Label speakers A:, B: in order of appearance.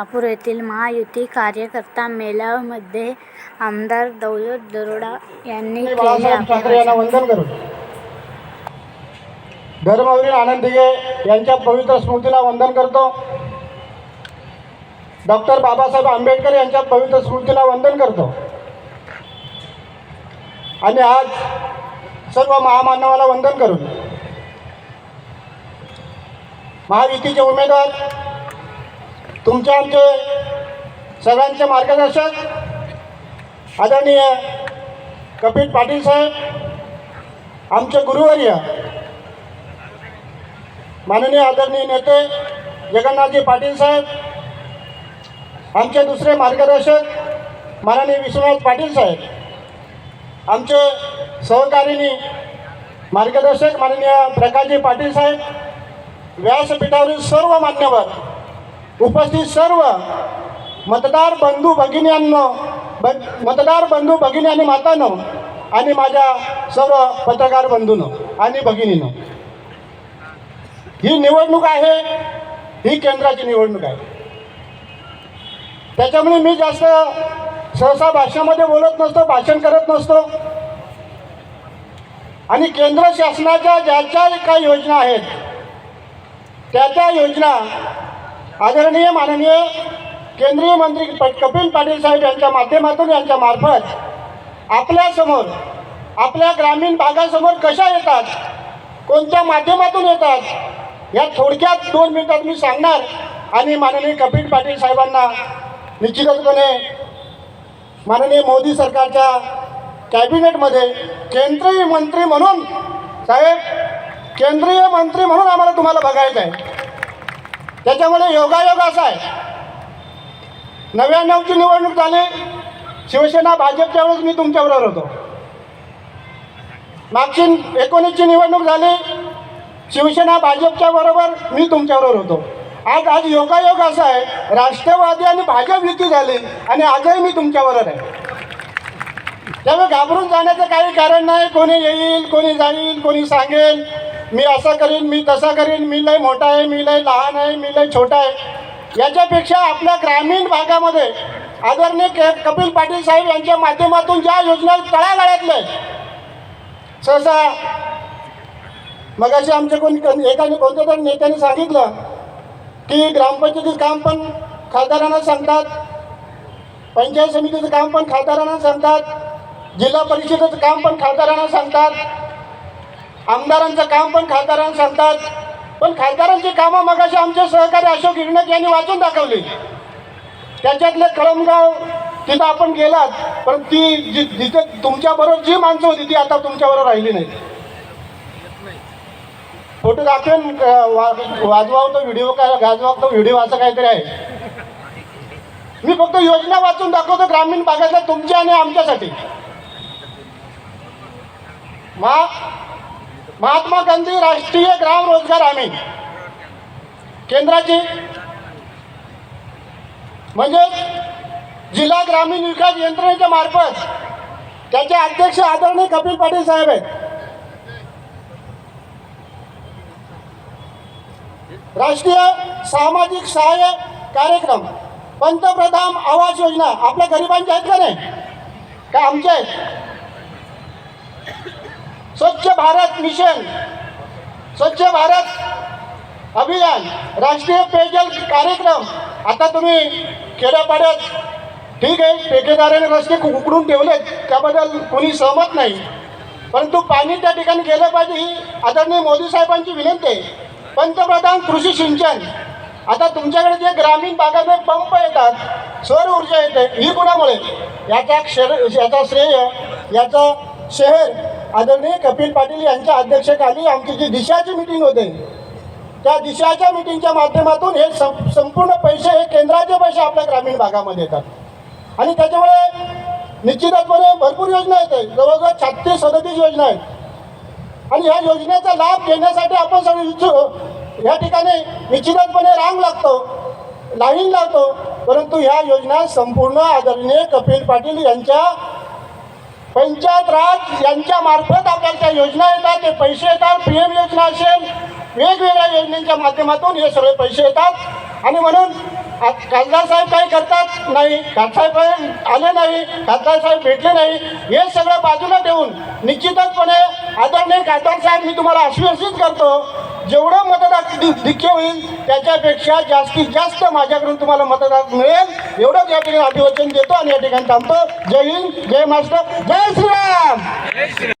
A: शहापूर येथील महायुती कार्यकर्ता मेळाव्यामध्ये आमदार दौलत दरोडा केले
B: ठाकरे यांना वंदन करू. धर्मवीर आनंद दिघे यांच्या पवित्र स्मृतीला वंदन करतो. डॉक्टर बाबासाहेब आंबेडकर यांच्या पवित्र स्मृतीला वंदन करतो. आणि आज सर्व महामानवाला वंदन करून महायुतीचे उमेदवार तुमचे आमचे सगळ्यांचे मार्गदर्शक आदरणीय कपिल पाटील साहेब आमचे गुरुवर्य माननीय आदरणीय नेते जगन्नाथजी पाटील साहेब आमचे दुसरे मार्गदर्शक माननीय विश्वनाथ पाटील साहेब आमचे सहकारिणी मार्गदर्शक माननीय प्रकाशजी पाटील साहेब व्यासपीठावरील सर्व मान्यवर उपस्थित सर्व मतदार बंधू भगिनींनो ब मतदार बंधू भगिनी आणि मातानो आणि माझ्या सर्व पत्रकार बंधूंनो आणि भगिनीनो ही निवडणूक आहे ही केंद्राची निवडणूक आहे. त्याच्यामुळे मी जास्त सहसा भाषामध्ये बोलत नसतो भाषण करत नसतो. आणि केंद्र शासनाच्या ज्या ज्या काही योजना आहेत त्या त्या योजना आदरणीय माननीय केंद्रीय मंत्री प- कपिल पाटील साहेब यांच्या माध्यमातून यांच्या मार्फत आपल्यासमोर आपल्या ग्रामीण भागासमोर कशा येतात? कोणत्या माध्यमातून येतात? या थोडक्यात दोन मिनिटात मी सांगणार आणि माननीय कपिल पाटील साहेबांना निश्चितपणे माननीय मोदी सरकारच्या कॅबिनेटमध्ये केंद्रीय मंत्री म्हणून साहेब केंद्रीय मंत्री म्हणून आम्हाला तुम्हाला बघायचं आहे त्याच्यामुळे योगायोग असा आहे. नव्याण्णवची निवडणूक झाली शिवसेना भाजपच्या वेळेस मी तुमच्याबरोबर होतो. मागची एकोणीसची निवडणूक झाली शिवसेना भाजपच्या बरोबर मी तुमच्याबरोबर होतो. आज आज योगायोग असा आहे राष्ट्रवादी आणि भाजप युती झाली आणि आजही मी तुमच्याबरोबर आहे. त्यामुळे घाबरून जाण्याचं काही कारण नाही कोणी येईल कोणी जाईल कोणी सांगेल. मी असं करीन मी तसं करीन मी लय मोठा आहे मी लय लहान आहे मी लय छोटा आहे. याच्यापेक्षा आपल्या ग्रामीण भागामध्ये आदरणीय के कपिल पाटील साहेब यांच्या माध्यमातून ज्या योजना तळागाळ्यातल्या सहसा मगाशी आमच्या कोणी कोणी- एकाने कोणत्या तरी नेत्याने सांगितलं की ग्रामपंचायतीचं काम पण खासदारांना सांगतात पंचायत समितीचं काम पण खासदारांना सांगतात जिल्हा परिषदेचं काम पण खासदारांना सांगतात. आमदारांचं काम पण खासदारांना सांगतात. पण खासदारांची कामं मगाशी आमचे सहकारी अशोक हिरणक यांनी वाचून दाखवली. त्याच्यातले कळमगाव तिथं आपण गेलात पण ती जी जिथे तुमच्याबरोबर जी माणसं होती ती आता तुमच्याबरोबर राहिली नाही फोटो दाखवेन वा- वाजवाव तो व्हिडिओ काय गाजवाव तो व्हिडिओ असं काहीतरी आहे. मी फक्त योजना वाचून दाखवतो ग्रामीण भागातल्या तुमच्या आणि आमच्यासाठी. मा महात्मा गांधी राष्ट्रीय ग्राम रोजगार हमी. केंद्राची. म्हणजे जिल्हा ग्रामीण विकास यंत्रणेच्या मार्फत त्याचे अध्यक्ष आदरणीय कपिल पाटील साहेब आहेत. राष्ट्रीय सामाजिक सहाय्य कार्यक्रम पंतप्रधान आवास योजना आपल्या गरिबांच्या आहेत का नाही? का आमच्या आहेत? स्वच्छ भारत मिशन स्वच्छ भारत अभियान राष्ट्रीय पेयजल कार्यक्रम. आता तुम्ही खेड्यापाड्यात ठीक आहे ठेकेदाराने रस्ते उकडून ठेवलेत त्याबद्दल कोणी सहमत नाही. परंतु पाणी त्या ठिकाणी गेलं पाहिजे ही आदरणीय मोदी साहेबांची विनंती आहे. पंतप्रधान कृषी सिंचन. आता तुमच्याकडे जे ग्रामीण भागामध्ये पंप येतात सौर ऊर्जा येते ही कुणामुळे? याचा क्षर याचा श्रेय याचा शहर आदरणीय कपिल पाटील यांच्या अध्यक्षतेखाली आमची जी दिशाची मिटिंग होते त्या दिशाच्या मिटिंगच्या माध्यमातून हे संपूर्ण पैसे हे केंद्राचे पैसे आपल्या ग्रामीण भागामध्ये येतात. आणि त्याच्यामुळे निश्चितपणे भरपूर योजना येते जवळजवळ छत्तीस सदतीस योजना आहेत. आणि ह्या योजनेचा लाभ घेण्यासाठी आपण सगळे इच्छुक या ठिकाणी निश्चितपणे रांग लागतो लाईन लावतो परंतु ह्या योजना संपूर्ण आदरणीय कपिल पाटील यांच्या पंचायत राज यांच्या मार्फत आपल्याला त्या योजना येतात ते पैसे येतात पी एम योजना असेल वेगवेगळ्या योजनेच्या माध्यमातून हे सगळे पैसे येतात. आणि म्हणून खासदार साहेब काही करतात? नाही खासदार साहेब आले नाही खासदार साहेब भेटले नाही हे सगळं बाजूला ठेवून निश्चितचपणे आदरणीय खासदार साहेब मी तुम्हाला आश्वासित करतो जेवढं मतदार दिख्य होईल त्याच्यापेक्षा जास्तीत जास्त माझ्याकडून तुम्हाला मतदार मिळेल. एवढंच या ठिकाणी अभिवचन देतो आणि या ठिकाणी थांबतो. जय हिंद जय महाराष्ट्र जय श्रीराम!